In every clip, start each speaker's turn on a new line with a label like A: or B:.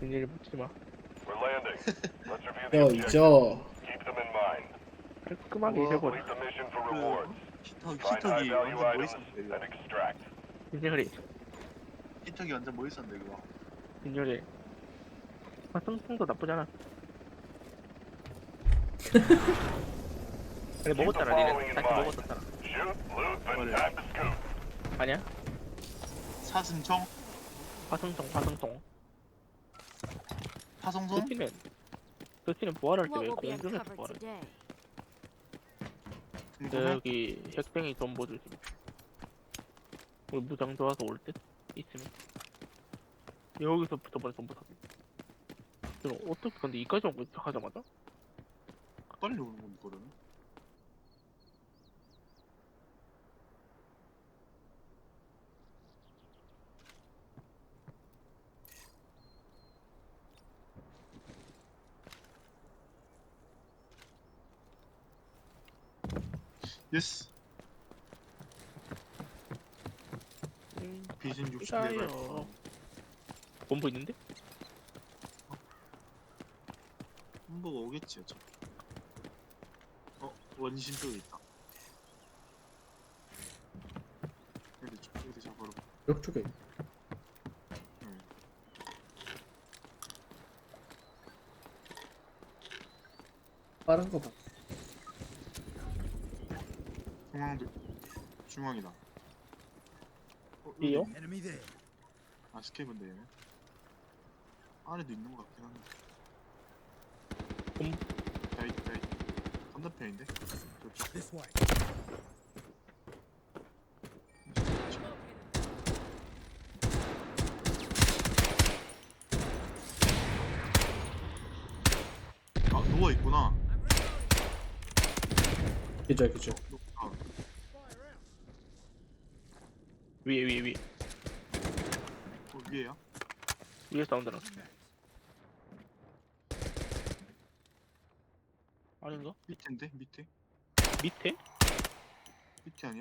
A: 일일이 붙지 마.
B: We're landing. Let's review
C: 야
B: the objectives.
C: 잊어
B: Keep them in mind.
A: 깔끔하게. 잊어버려.
B: Complete the mission for rewards.
D: 히터,
B: Find high
D: 히터기
B: value
D: 완전
B: items
D: 멋있었는데
B: and
D: 이거
B: extract.
A: 인정리,
D: 히터기 완전 멋있었는데 이거
A: 인정리. 아, 승승도 나쁘지 않아. 그래, 먹었잖아, 니네. 다시 먹었었잖아.
B: Shoot, loot, then time to scoop.
A: 아니야?
D: 사슴총?
A: 화승통, 화승통.
D: 파송송?
A: 스티는, 스티는 부활할 때
E: What
A: 왜
E: will be
A: 공중에서
E: uncovered
A: 부활해?
E: today?
D: 궁금해?
A: 여기 핵뱅이 정보 주심. 우리 무장 좋아서 올 듯? 있으면. 여기서부터 먼저 전부 다. 그럼 어떻게 근데 이까지 온거 시작하자마자?
D: 빨리 오는 건 이거는 예스
A: 음,
D: 비신 60
A: 이거요.
D: 레벨
A: 본부 있는데?
D: 햄버거 오겠지 어차피 어? 원신 또 있다 여기 쪽 여기 잡으러
C: 이쪽에
D: 응.
C: 빠른 거 봐.
D: 중앙도 중앙이다. 어,
A: 이요?
D: 아 스케브인데 얘네? 안에도 있는 것 같긴 한데.
A: 음.
D: 야이 야이. 건너편인데? 저쪽.
F: This way.
D: 아 누워 있구나.
C: 기절 기절.
D: 아,
A: 위에 위에 위에
D: 어, 위에야?
A: 위에 사운드 났어 아닌가?
D: 밑인데 밑에
A: 밑에?
D: 밑에 아니야?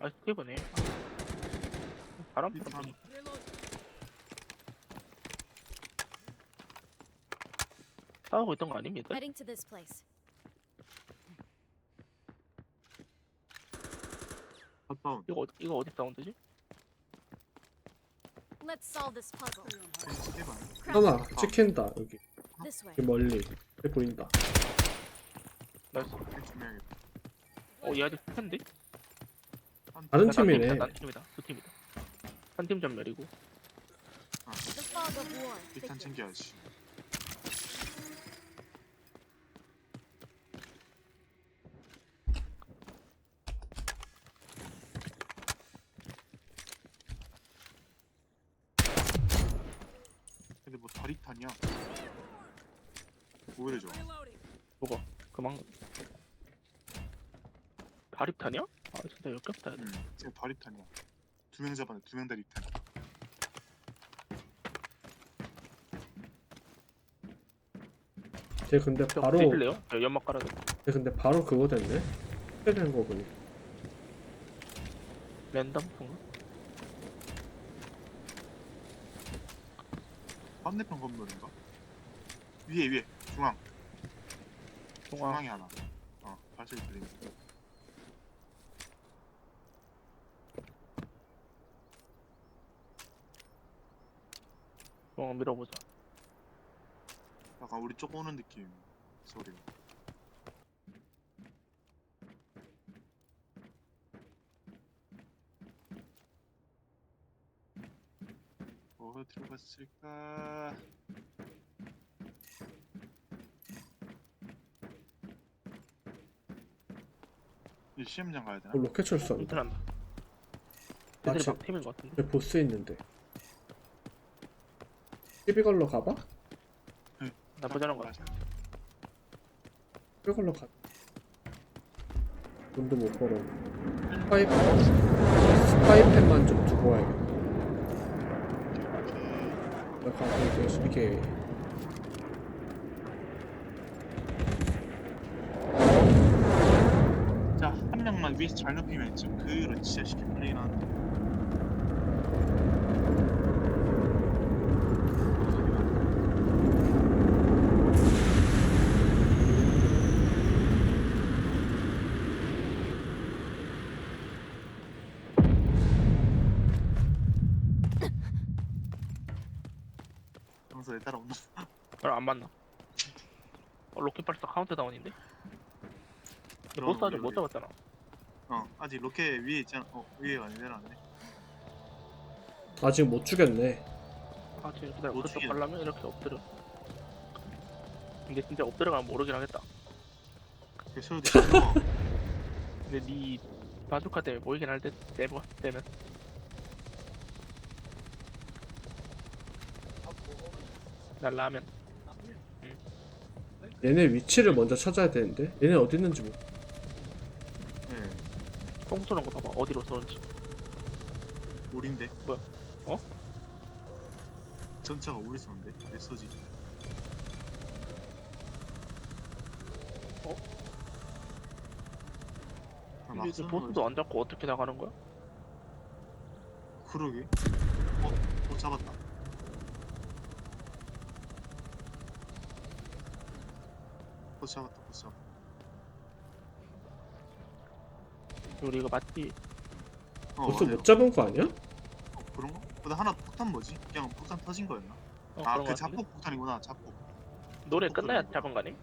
A: 아 스케이브네 바람
D: 밑에
A: 바람
D: 한
A: 싸우고 있던 거 아닙니까?
E: Heading to this place.
D: 핫다운
A: 이거 어디 이거 어디 사운드지?
E: Let's solve this puzzle.
C: 하나 찍힌다 여기
E: This way.
C: 여기 멀리 여기 보인다.
A: 나이스
D: 조명이다
A: 어얘 아직 스탠데?
C: 다른 팀이네.
A: 딴 팀이다 두 팀이다 한 팀 전멸이고
E: The fog of war.
D: 일단
E: thickens.
D: 챙겨야지 다리탄이야 오히려 좋아
A: 뭐가 그만 다립탄이야? 아 진짜 역겹다 얘들.
D: 응 지금 다리탄이야 두 명 잡았네 두 명 다리탄
C: 쟤 근데
A: 저
C: 바로
A: 뒤질래요? 저 연막 깔아줘
C: 쟤 근데 바로 그거 됐네. 되는 거 보니.
A: 랜덤 뭔가?
D: 반대편 건물인가? 위에 위에. 중앙.
A: 중앙.
D: 중앙에 하나. 어 발소리 들리네.
A: 중앙 밀어보자.
D: 약간 우리 쪽 오는 느낌. 소리 가뭐 들어갔을까 이 시험장 가야 되나?
C: 어, 로켓 출선.
A: 인터난다
C: 아,
A: 애들이 막 팀인 것 같은데
C: 쟤 보스 있는데. 시비 걸러 가봐?
A: 나쁘지 않은 것 같아
C: 시비 걸러 가. 돈도 못 벌어. 스파이 스파이팬만 좀 두고 와야겠다. 내가 가고 이제 이게.
D: 자, 한 명만 위에서 잘 높이면 지금 그로 진짜 쉽게 플레이 내 따라온다.
A: 나랑 안 만나? 어, 로켓 발사 카운트다운인데? 근데 보스 아직 못 잡았잖아.
D: 어 아직 로켓 위에 있잖아. 어 위에가 아니 내려왔네.
C: 아직 못 죽였네.
A: 아 지금 기다려
D: 못
A: 그쪽
D: 죽이네.
A: 가려면 이렇게 엎드려. 근데 진짜 엎드려가면 모르긴 하겠다.
D: 그 소리도
A: 근데 니 바주카 때문에 보이긴 할때 내버 때는 날 라면
C: 얘네 위치를 먼저 찾아야 되는데. 얘네 어디 있는지 뭐.
A: 네똥 쏘는 거 봐봐 어디로 쏘는지
D: 우린데
A: 뭐야? 어?
D: 전차가 우리 쏘는데 왜 쏘지
A: 어?
D: 아, 막
A: 근데 이제
D: 쏘는
A: 보스도. 안 잡고 어떻게 나가는 거야?
D: 그러게 어? 어 잡았다 어 잡았다 어 잡았다
A: 우리 이거 맞지?
D: 어
C: 벌써
D: 맞아요.
C: 못 잡은 거 아니야?
D: 어, 그런가? 근데 하나 폭탄 뭐지? 그냥 폭탄 터진 거였나?
A: 어,
D: 아
A: 그런 거
D: 그
A: 같은데?
D: 자폭 폭탄이구나 자폭
A: 노래 끝나야
D: 들어간 거.
A: 잡은 거 아니?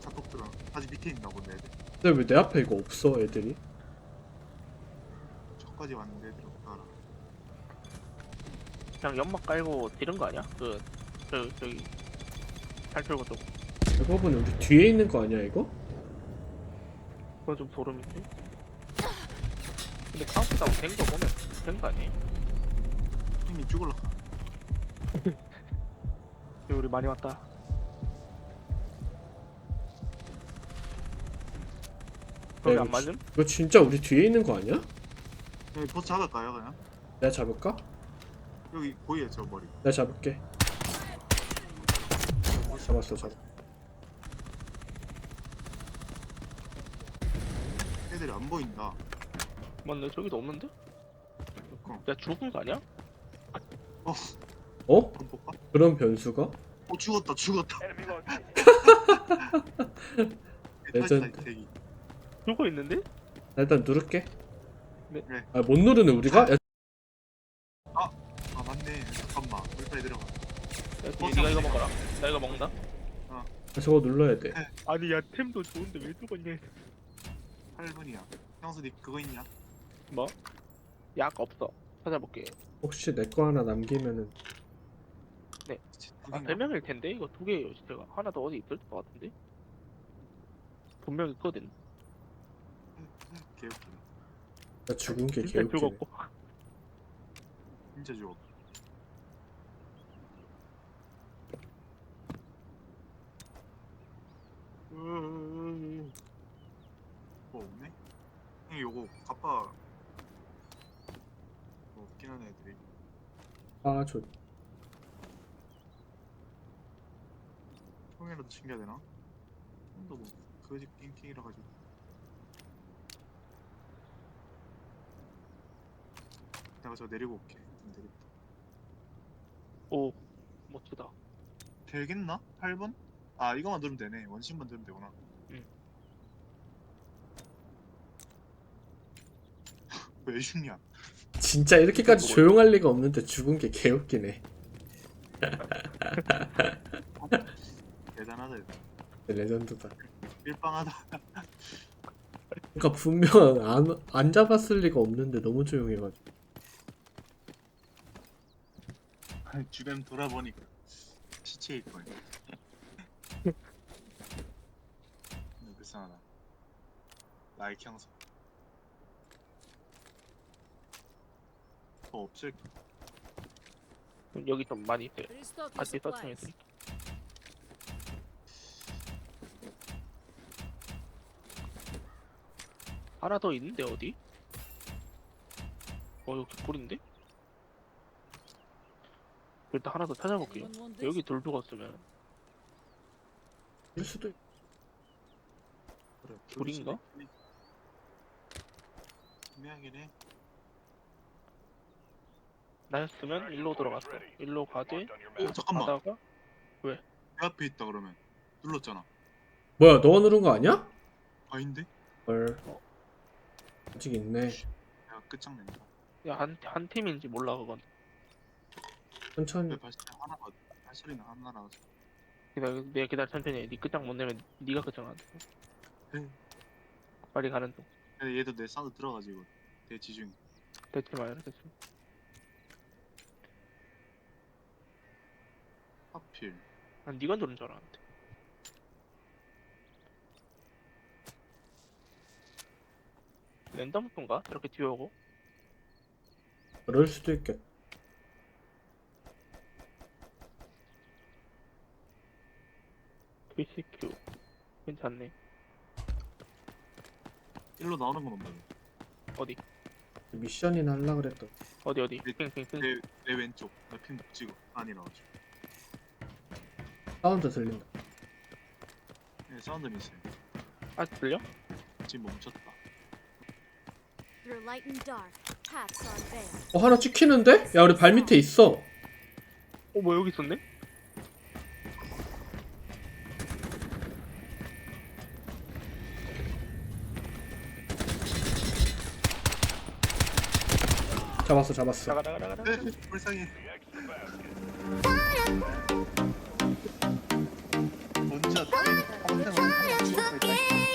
D: 자폭 들어 아직 밑에 있나 본데 애들
C: 근데 왜 내 앞에 이거 없어 애들이?
D: 저까지 왔는데 애들 없다라
A: 그냥 연막 깔고 지른 거 아니야? 그, 저, 저기, 탈출구 쪽.
C: 알고 보니 우리 뒤에 있는 거 아니야 이거?
A: 그건 좀 소름인데? 근데 카운트다운 된거 보면 된거 아니에요?
D: 형님 죽을라
A: 우리 많이 왔다. 거기
C: 이거
A: 안 맞음?
C: 이거 진짜 우리 뒤에 있는 거 아니야?
D: 여기 보스 잡을까요 그냥?
C: 내가 잡을까?
D: 여기 보이요 저 머리
C: 내가 잡을게. 잡았어 잡.
D: 애들이 안 보인다
A: 맞네, 저기도 없는데?
D: 그럼
A: 야, 죽은 거 아니야?
C: 어?
D: 그럼 볼까?
C: 그런 변수가?
D: 어 죽었다 죽었다
C: 레전드.
D: 대기
A: 죽어 있는데?
C: 나 일단 누를게.
A: 네.
D: 네.
C: 아 못 누르네 우리가? 야,
D: 아 맞네 잠깐만 우리 빨리 내려가
A: 야,
D: 어,
A: 니가 이거. 먹어라. 나 이거 먹는다.
C: 아, 저거 눌러야 돼.
A: 아니, 야, 템도 좋은데 왜 죽었냐?
D: 8분이야 형수 니 그거 있냐?
A: 뭐? 약 없어. 찾아볼게.
C: 혹시 내 거 하나 남기면은
A: 아, 세 명일 텐데? 이거 두 개예요, 진짜가. 하나 더 어디 있을 것 같은데? 분명 있거든.
D: 개웃기네
C: 나 죽은 게
A: 진짜
C: 개웃기네.
A: 죽었고.
D: 진짜 죽었 다뭐 없네? 형 요거 갑바 뭐 없긴 하네 애들이
C: 아 저.
D: 총이라도 챙겨야 되나? 형도 뭐 거지 낑낑이라 가지고 내가 저 내리고 올게 안 되겠다
A: 오, 멋지다.
D: 되겠나? 8번? 아 이거만 누르면 되네 원심만 누르면 되구나
A: 응.
D: 왜 죽냐
C: 진짜 이렇게까지
A: 뭐-
C: 조용할 리가 없는데 죽은 게 개웃기네.
D: 대단하다 얘들
C: 레전드다.
D: 밀빵하다
C: 그러니까 분명 안, 안 잡았을 리가 없는데 너무 조용해가지고.
D: 주변 돌아보니까 시체일 거야 불쌍하다 나이키 형사 더 없을
A: 여기 좀 많이 있어요. 같이 서칭해
E: supplies.
A: 드릴게. 하나 더 있는데 어디? 어 여기 불인데? 일단 하나 더 찾아볼게요. 여기 돌 죽었으면
C: 일 수도 있...
A: 불인가?
D: 분명하긴 해
A: 나였으면 일로 들어갔어. 일로 가되
D: 어, 잠깐만
A: 가다가
D: 내 앞에 있다 그러면 눌렀잖아
C: 뭐야 너가 누른 거 아니야?
D: 아닌데?
C: 헐. 아직 있네.
D: 내가 끝장낸다
A: 야한 한 팀인지 몰라 그건.
C: 천천히
D: 하나가 발소리는 하나라서
A: 기다려 내가 기다려 천천히 해. 네 끝장 못 내면 네가 끝장 안 돼.
D: 응.
A: 빨리 가는 동.
D: 근데 얘도 내 사운드 들어가지고 대치 중
A: 대치 마요 대치
D: 하필.
A: 난 네가 누른 줄 알았는데. 랜덤 건가? 이렇게 뒤에 오고?
C: 그럴 수도 있겠다
A: VCQ 괜찮네
D: 일로 나오는 건 없나요?
A: 어디
C: 미션이나 하려 그랬던
A: 어디 어디
D: 네.
A: 핑핑핑
D: 내, 내 왼쪽 나핀 찍어 아니 나와줘
C: 사운드 들린다
D: 네, 사운드는 있어요
A: 아직 들려?
D: 지금 멈췄다
E: Through light and dark, paths are veiled.
C: 어 하나 찍히는데? 야 우리 발 밑에 있어
A: 어뭐 여기 있었네?
C: 잡았어 잡았어
A: 나가 나가 나가 나가
D: 네, 불쌍해?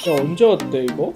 C: 야 언제 왔대 이거?